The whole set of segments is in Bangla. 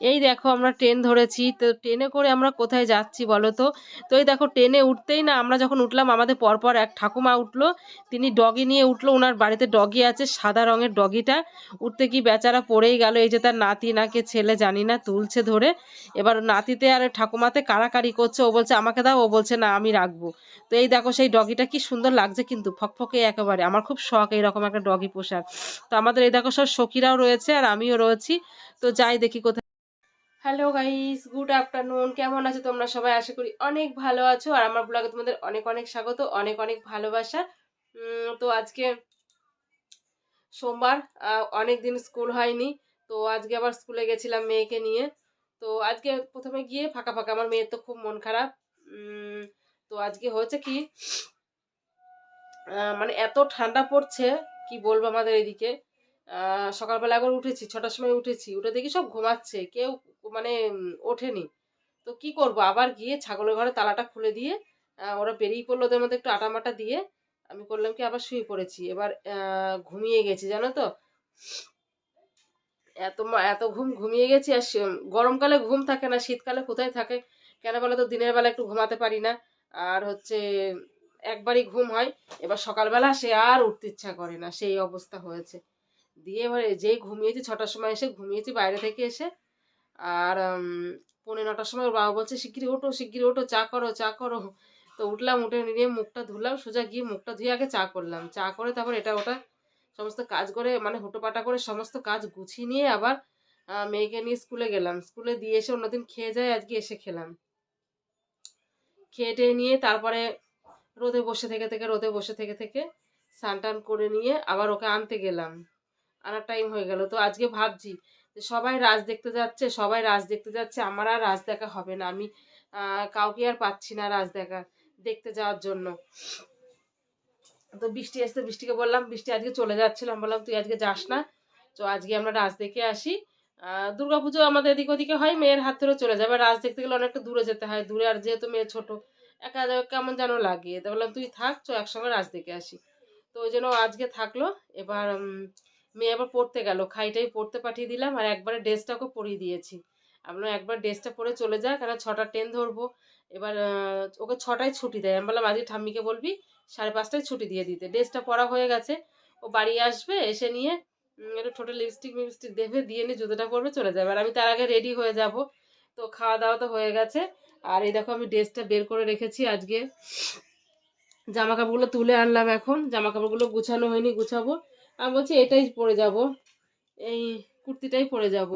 এই দেখো আমরা ট্রেন ধরেছি, তো ট্রেনে করে আমরা কোথায় যাচ্ছি বলো তো? তো এই দেখো ট্রেনে উঠতেই না, আমরা যখন উঠলাম, আমাদের পরপর এক ঠাকুমা উঠল। তিনি ডগি নিয়ে উঠল, ওনার বাড়িতে ডগি আছে, সাদা রঙের ডগিটা উঠতে কি বেচারা পড়েই গেল, এই যে তার নাতি নাকে ছেলে জানি না, তুলছে ধরে। এবার নাতিতে আর ঠাকুমাতে কাড়াকাড়ি করছে, ও বলছে, আমাকে দাও। ও বলছে, না, আমি রাখব। তো এই দেখো সেই ডগিটা কি সুন্দর লাগছে কিন্তু, ফকফকে একেবারে। আমার খুব শখ এইরকম একটা ডগি পোশাক তো আমাদের এই দেখো সব সখীরাও রয়েছে আর আমিও রয়েছি। তো যাই দেখি কোথায় হ্যালো গাইস গুড আফটারনুন কেমন আছো তোমরা সবাই? আশা করি অনেক ভালো আছো। আর আমার ব্লগে তোমাদের অনেক অনেক স্বাগত, অনেক অনেক ভালোবাসা। তো আজকে সোমবার অনেক দিন স্কুল হয়নি। তো আজকে আবার স্কুলে গেছিলাম মেয়েকে নিয়ে। তো আজকে প্রথমে গিয়ে ফাঁকা ফাঁকা। আমার মেয়ের তো খুব মন খারাপ। তো আজকে হয়েছে কি মানে এত ঠান্ডা পড়ছে, কি বলব আমাদের এদিকে? সকালবেলা একবার উঠেছি, ছটার সময় উঠেছি। উঠে দেখি সব ঘুমাচ্ছে। কেউ মানে ওঠেনি। তো কি করব? আবার গিয়ে ছাগলের ঘরে তালাটা খুলে দিয়ে ওরা বেরিয়ে পড়ল ওদের মধ্যে একটু আটা মাটা দিয়ে। আমি করলাম কি, আবার শুয়ে পড়েছি। এবার ঘুমিয়ে গেছি, জানো তো? এত এত ঘুম ঘুমিয়ে গেছি আর গরমকালে ঘুম থাকে না, শীতকালে কোথায় থাকে? কেন বলো তো, দিনের বেলা একটু ঘুমাতে পারি না। আর হচ্ছে, একবারই ঘুম হয়, এবার সকালবেলা সে আর উঠতে ইচ্ছা করে না, সেই অবস্থা হয়েছে। দিয়ে এবারে যেই ঘুমিয়েছি, ছটার সময় এসে ঘুমিয়েছি, বাইরে থেকে এসে আর পৌনে নটার সময় ওর বাবা বলছে শিগগিরি ওঠো শিগগিরি ওঠো, চা করো চা করো। তো উঠলাম, উঠে নিয়ে মুখটা ধুলাম, সোজা গিয়ে মুখটা ধুয়ে আগে চা করলাম। চা করে তারপর এটা ওটা সমস্ত কাজ করে মানে হুটোপাটা করে সমস্ত কাজ গুছিয়ে নিয়ে আবার মেয়েকে নিয়ে স্কুলে গেলাম। স্কুলে দিয়ে এসে অন্যদিন খেয়ে যায়, আজকে এসে খেলাম। খেয়ে টেয়ে নিয়ে তারপরে রোদে বসে থেকে থেকে, রোদে বসে থেকে থেকে স্নান টান করে নিয়ে আবার ওকে আনতে গেলাম। আনার টাইম হয়ে গেল। তো আজকে ভাবছি যে সবাই রাজ দেখতে যাচ্ছে, সবাই রাজ দেখতে যাচ্ছে, আমার আর রাজ দেখা হবে না। আমি কাউকে আর পাচ্ছি না রাজ দেখা দেখতে যাওয়ার জন্য। তো বৃষ্টি আসতে বৃষ্টিকে বললাম, বৃষ্টি আজকে চলে যাচ্ছিলাম বললাম, তুই আজকে যাস না। তো আজকে আমরা রাজ দেখে আসি। দুর্গাপুজো আমাদের এদিক ওদিকে হয়, মেয়ের হাত ধরে চলে যাবে রাজ দেখতে গেলে অনেকটা দূরে যেতে হয়। দূরে আর যেহেতু মেয়ে ছোট, একা কেমন যেন লাগে। তো বললাম, তুই থাক চো একসঙ্গে রাজ দেখে আসি। তো ওই জন্য আজকে থাকল। এবার মেয়ে আবার পড়তে গেল। খাইটাই পড়তে পাঠিয়ে দিলাম আর একবারে ড্রেসটাকে পরিয়ে দিয়েছি। আমরা একবার ড্রেসটা পরে চলে যা কারণ ছটা ট্রেন ধরবো। এবার ওকে ছটায় ছুটি দেয়। আমি বললাম, আজকে ঠাম্মিকে বলবি সাড়ে পাঁচটায় ছুটি দিয়ে দিতে। ড্রেসটা পরা হয়ে গেছে। ও বাড়ি আসবে, এসে নিয়ে একটু ঠোঁটে লিপস্টিক মিপস্টিক দেবে, দিয়ে নিয়ে জুতোটা পরবে, চলে যাবে। আর আমি তার আগে রেডি হয়ে যাব। তো খাওয়া দাওয়া তো হয়ে গেছে। আর এই দেখো আমি ড্রেসটা বের করে রেখেছি আজকে। জামা কাপড়গুলো তুলে আনলাম এখন। জামা কাপড়গুলো গুছানো হয়নি, গুছাবো। আমি বলছি, এটাই পরে যাব। এই কুর্তিটাই পরে যাব।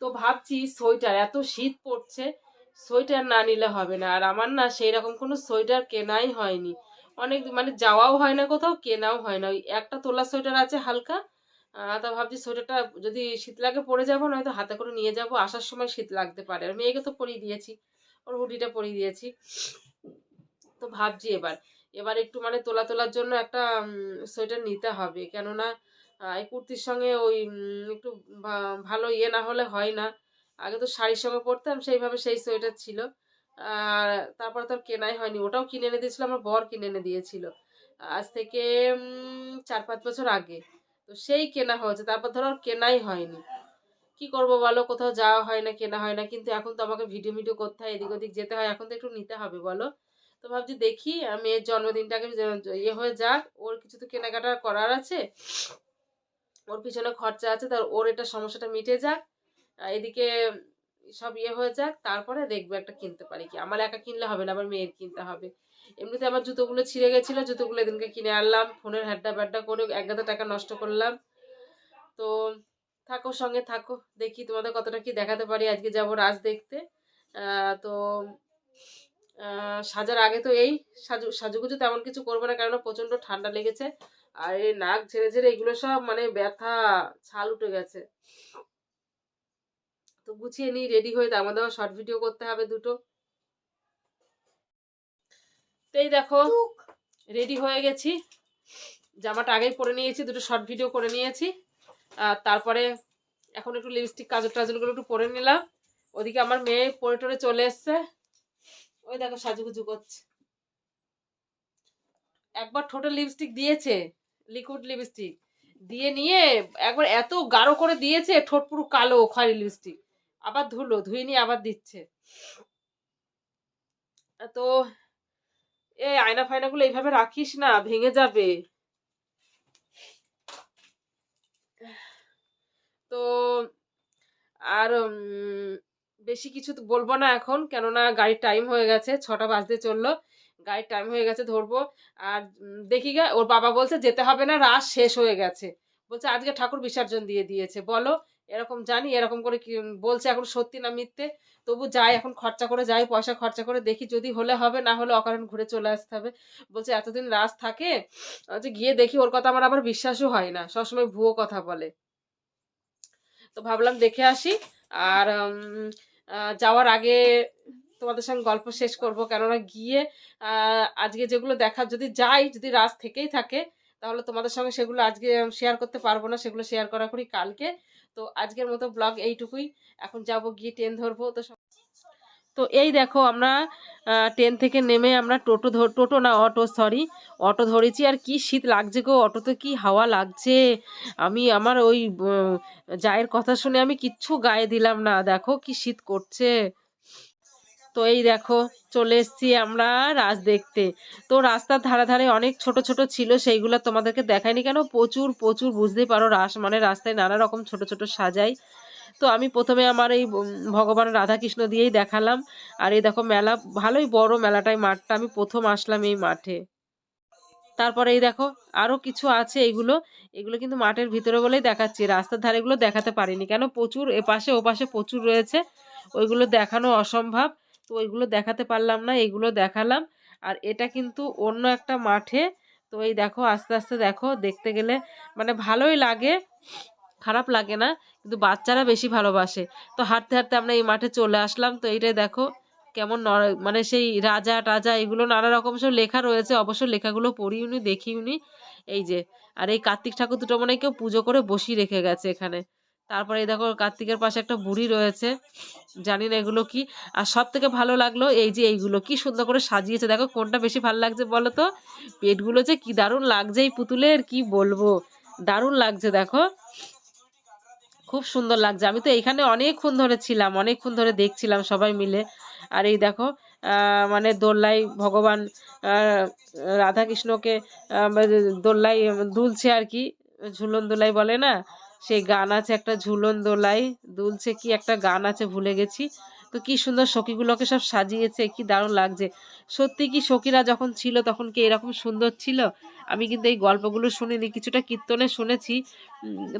তো ভাবছি, সোয়েটার, এত শীত পড়ছে, সোয়েটার না নিলে হবে না। আর আমার না সেই রকম কোনো সোয়েটার কেনাই হয়নি। অনেক মানে যাওয়াও হয় না কোথাও, কেনাও হয় না। ওই একটা তোলা সোয়েটার আছে হালকা তা ভাবছি সোয়েটারটা যদি শীত লাগে পরে যাব, নয়তো হাতে করে নিয়ে যাব। আসার সময় শীত লাগতে পারে। আর মেয়েকে তো পরিয়ে দিয়েছি, ওর হুডিটা পরিয়ে দিয়েছি। তো ভাবছি এবার। এবার একটু মানে তোলা তোলার জন্য একটা সোয়েটার নিতে হবে। কেননা এই কুর্তির সঙ্গে ওই একটু ভালো ইয়ে না হলে হয় না। আগে তো শাড়ির সঙ্গে পরতাম, সেইভাবে সেই সোয়েটার ছিল। আর তারপরে তো আর কেনাই হয়নি। ওটাও কিনে এনে দিয়েছিল, আমার বর কিনে এনে দিয়েছিল। আজ থেকে চার পাঁচ বছর আগে। তো সেই কেনা হয়েছে, তারপর ধরো কেনাই হয়নি। কি করব বলো? কোথাও যাওয়া হয় না, কেনা হয় না। কিন্তু এখন তো আমাকে ভিডিও ভিডিও করতে হয়, এদিক ওদিক যেতে হয়। এখন তো একটু নিতে হবে, বলো? তো ভাবছি দেখি মেয়ের জন্মদিনটাকে ইয়ে হয়ে যাক, ওর কিছু তো কেনাকাটা করার আছে, ওর পিছনে খরচা আছে, তার ওর এটা সমস্যাটা মিটে যাক এদিকে সব ইয়ে হয়ে যাক, তারপরে দেখব একটা কিনতে পারি কি। আমার একা কিনলে হবে না, আবার মেয়ের কিনতে হবে। এমনিতে আমার জুতোগুলো ছিঁড়ে গেছিল, জুতোগুলো এদিনকে কিনে আনলাম, ফোনের হ্যাড্ডা ব্যাড্ডা করে এক টাকা নষ্ট করলাম। তো থাকো, সঙ্গে থাকো, দেখি তোমাদের কতটা কি দেখাতে পারি, আজকে যাব রাজ দেখতে। তো সাজার আগে তো এই সাজু সাজুগুজু তেমন কিছু করব না কেননা প্রচণ্ড ঠান্ডা লেগেছে। আর এই নাক ঝেড়ে ঝেড়ে এগুলো সব মানে ব্যথা ছাল উঠে গেছে। তো গুছিয়ে নিই রেডি হয়ে মধ্যে শর্ট ভিডিও করতে হবে দুটো। তো এই দেখো রেডি হয়ে গেছি। জামাটা আগেই পরে নিয়েছি দুটো শর্ট ভিডিও করে নিয়েছি। আর তারপরে এখন একটু লিপস্টিক কাজল টাজলগুলো একটু পরে নিলাম। ওদিকে আমার মেয়ে পরে টরে চলে এসছে। ওই দেখো সাজুগুজু করছে। একবার ঠোঁটে লিপস্টিক দিয়েছে লিকুইড লিপস্টিক দিয়ে নিয়ে একবার এত গাঢ় করে দিয়েছে, ঠোঁট পুরো কালো খয়েরি লিপস্টিক আবার ধুলো, ধুয়ে নিয়ে আবার দিচ্ছে। তো এ আয়না ফায়নাগুলো এইভাবে রাখিস না, ভেঙে যাবে। তো, আর বেশি কিছু বলব না এখন, কেননা গাড়ির টাইম হয়ে গেছে, ছটা বাজতে চলল। গাড়ির টাইম হয়ে গেছে ধরবো। আর দেখি গে, ওর বাবা বলছে যেতে হবে না, রাস শেষ হয়ে গেছে। বলছে আজকে ঠাকুর বিসর্জন দিয়ে দিয়েছে, বলো। এরকম জানি, এরকম করে কি বলছে এখন সত্যি না মিথ্যে। তবু যাই, এখন খরচা করে যাই, পয়সা খরচা করে দেখি যদি হলে হবে, না হলে অকারণ ঘুরে চলে আসতে হবে। বলছে এতদিন রাস থাকে যে গিয়ে দেখি, ওর কথা আমার আবার বিশ্বাসও হয় না, সবসময় ভুয়ো কথা বলে। তো ভাবলাম দেখে আসি। আর যাওয়ার আগে তোমাদের সঙ্গে গল্প শেষ করব। কেননা গিয়ে আজকে যেগুলো দেখা যদি যাই, যদি রাত থেকেই থাকে, তাহলে তোমাদের সঙ্গে সেগুলো আজকে শেয়ার করতে পারব না। সেগুলো শেয়ার করা করি কালকে। তো আজকের মতো ব্লগ এইটুকুই। এখন যাব গিয়ে ট্রেন ধরবো। তো তো এই দেখো আমরা ট্রেন থেকে নেমে আমরা টোটো ধর টোটো না অটো সরি অটো ধরেছি। আর কি শীত লাগছে গো, অটোতে কি হাওয়া লাগছে? আমি, আমার ওই জায়ের কথা শুনে আমি কিচ্ছু গায়ে দিলাম না। দেখো কি শীত করছে। তো এই দেখো, চলে এসছি আমরা রাজ দেখতে। তো রাস্তার ধারে ধারে অনেক ছোট ছোট ছিল, সেইগুলো তোমাদেরকে দেখায়নি কেন? প্রচুর প্রচুর, বুঝতেই পারো, রাস মানে রাস্তায় নানা রকম ছোট ছোট সাজাই। তো আমি প্রথমে আমার এই ভগবান রাধাকৃষ্ণ দিয়েই দেখালাম। আর এই দেখো মেলা, ভালোই বড় মেলাটাই, মাঠটা। আমি প্রথম আসলাম এই মাঠে। তারপরে এই দেখো আরও কিছু আছে এগুলো। এগুলো কিন্তু মাঠের ভিতরে বলেই দেখাচ্ছি। রাস্তার ধারেগুলো দেখাতে পারিনি। কেন? প্রচুর এপাশে ওপাশে প্রচুর রয়েছে। ওইগুলো দেখানো অসম্ভব। তো ওইগুলো দেখাতে পারলাম না, এগুলো দেখালাম। আর এটা কিন্তু অন্য একটা মাঠে। তো এই দেখো, আস্তে আস্তে দেখো, দেখতে গেলে মানে ভালোই লাগে। খারাপ লাগে না, কিন্তু বাচ্চারা বেশি ভালোবাসে। তো হাঁটতে হাঁটতে আমরা এই মাঠে চলে আসলাম, তো এইটাই দেখো কেমন মানে সেই রাজা টাজা এগুলো নানা রকম সব লেখা রয়েছে, অবশ্য লেখাগুলো পড়িউনি দেখিউনি এই যে, আর এই কার্তিক ঠাকুর দুটো মনে কেউ পুজো করে বসিয়ে রেখে গেছে এখানে। তারপরে এই দেখো কার্তিকের পাশে একটা বুড়ি রয়েছে, জানি না এগুলো কি। আর সব থেকে ভালো লাগল এই যে এইগুলো, কি সুন্দর করে সাজিয়েছে। দেখো কোনটা বেশি ভালো লাগছে বলো তো? পেটগুলো যে কি দারুণ লাগছে এই পুতুলের, কি বলব? দারুণ লাগছে দেখো। খুব সুন্দর লাগছে। আমি তো এইখানে অনেকক্ষণ ধরে ছিলাম, অনেকক্ষণ ধরে দেখছিলাম সবাই মিলে। আর এই দেখো মানে দোল্লাই ভগবান রাধাকৃষ্ণকে মানে দোল্লাই দুলছে আর কি, ঝুলন দোলাই বলে না? সেই গান আছে একটা ঝুলন দোলাই দুলছে কি একটা গান আছে ভুলে গেছি। তো কি সুন্দর সখীগুলোকে সব সাজিয়েছে, কি দারুণ লাগছে। সত্যি কি সখীরা যখন ছিল তখন কি এরকম সুন্দর ছিল? আমি কিন্তু এই গল্পগুলো শুনিনি, কিছুটা কীর্তনে শুনেছি।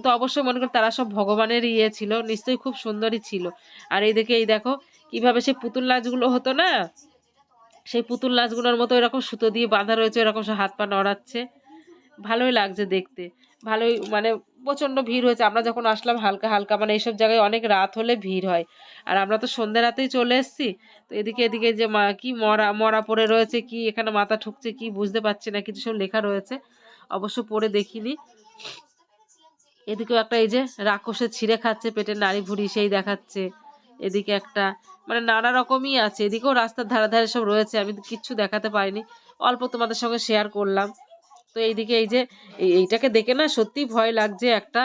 তো অবশ্যই মনে করি তারা সব ভগবানের ইয়ে ছিল, নিশ্চয়ই খুব সুন্দরই ছিল। আর এই দেখে, এই দেখো, কীভাবে সেই পুতুল নাচগুলো হতো না? সেই পুতুল নাচগুলোর মতো এরকম সুতো দিয়ে বাঁধা রয়েছে এরকম সব হাত পা নড়াচ্ছে। ভালোই লাগছে দেখতে। ভালোই মানে প্রচণ্ড ভিড় হয়েছে। আমরা যখন আসলাম হালকা হালকা মানে এইসব জায়গায় অনেক রাত হলে ভিড় হয়। আর আমরা তো সন্ধ্যে রাতেই চলে এসেছি। তো এদিকে এদিকে যে মা, কি মরা মরা পড়ে রয়েছে, কি এখানে মাথা ঠুকছে, কি বুঝতে পারছি না, কিছু সব লেখা রয়েছে। অবশ্য পড়ে দেখিনি। এদিকেও একটা এই যে রাক্ষসে ছিঁড়ে খাচ্ছে, পেটের নাড়ি ভুড়ি সেই দেখাচ্ছে। এদিকে একটা মানে নানা রকমই আছে। এদিকেও রাস্তার ধারে ধারে সব রয়েছে, আমি কিচ্ছু দেখাতে পারিনি। অল্প তোমাদের সঙ্গে শেয়ার করলাম। তো এইদিকে এই যে এই- এইটাকে দেখে না সত্যি ভয় লাগছে একটা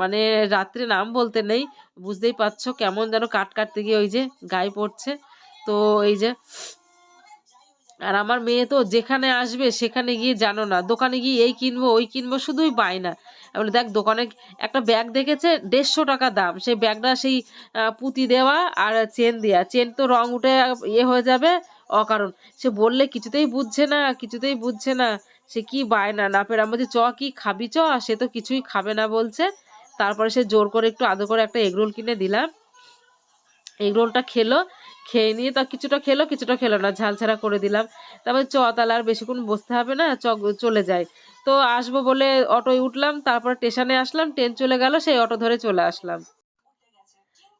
মানে রাত্রে নাম বলতে নেই বুঝতেই পারছ কেমন যেন কাট কাটতে গিয়ে ওই যে গায়ে পড়ছে। তো এই যে আর আমার মেয়ে তো যেখানে আসবে সেখানে গিয়ে জানো না দোকানে গিয়ে এই কিনবো ওই কিনবো শুধুই বায়না আমি বলি, দেখ দোকানে একটা ব্যাগ দেখেছে দেড়শো টাকা দাম সেই ব্যাগটা সেই পুঁতি দেওয়া আর চেন দেওয়া চেন তো রং উঠে ইয়ে হয়ে যাবে অকারণ। সে বললে কিছুতেই বুঝছে না কিছুতেই বুঝছে না। সে কি বায়না? না পেরে আমি বলছি, চ, কি খাবি চ? সে তো কিছুই খাবে না বলছে। তারপরে সে জোর করে একটু আদর করে একটা এগরোল কিনে দিলাম। এগরোলটা খেলো, খেয়ে নিয়ে তা কিছুটা খেলো কিছুটা খেলো না, ঝাল ছাড়া করে দিলাম। তারপরে চ, তাহলে আর বেশিক্ষণ বসতে হবে না, চ, চলে যাই। তো আসব বলে অটোয় উঠলাম, তারপর স্টেশনে আসলাম, ট্রেন চলে গেল, সেই অটো ধরে চলে আসলাম।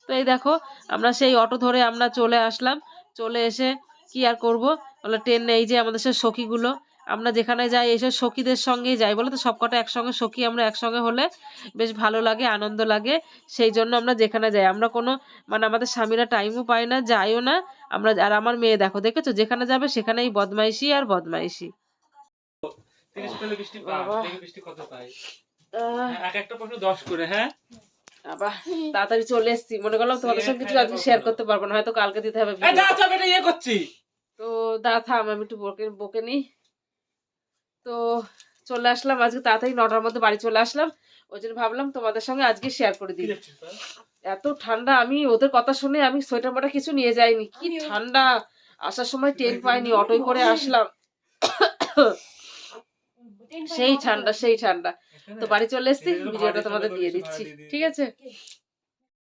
তো এই দেখো, আমরা সেই অটো ধরে আমরা চলে আসলাম। চলে এসে কি আর করব? বলে ট্রেন এই যে আমাদের সে সখীগুলো। আমরা যেখানে যাই এসে সখীদের সঙ্গেই যাই বলে তো? সবকটা একসঙ্গে সখী আমরা একসঙ্গে হলে বেশ ভালো লাগে আনন্দ লাগে। সেই জন্য আমরা যেখানে যাই। আমরা কোনো মানে আমাদের স্বামীরা টাইমও পায় না যাইও না। আমরা আর আমার মেয়ে দেখো দেখেছ? যেখানে যাবে সেখানেই বদমাইশি আর বদমাইশি। হ্যাঁ আবার তাড়াতাড়ি চলে এসেছি। মনে করলাম তোমাদের সঙ্গে কিছু আজকে শেয়ার করতে পারব না হয়তো কালকে দিতে হবে ইয়ে করছি। তো দাঁড়া থাম আমি একটু বকে বকে নিই। তো চলে আসলাম আজকে তাড়াতাড়ি নটার মধ্যে বাড়ি চলে আসলাম। ওই জন্য ভাবলাম তোমাদের সঙ্গে আজকে শেয়ার করে দিই। এত ঠান্ডা আমি ওদের কথা শুনে আমি সোয়েটার মোটা কিছু নিয়ে যাইনি। কি ঠান্ডা আসার সময় টেন পাইনি অটোয় করে আসলাম। সেই ঠান্ডা সেই ঠান্ডা। তো বাড়ি চলে এসেছি ভিডিওটা তোমাদের দিয়ে দিচ্ছি ঠিক আছে?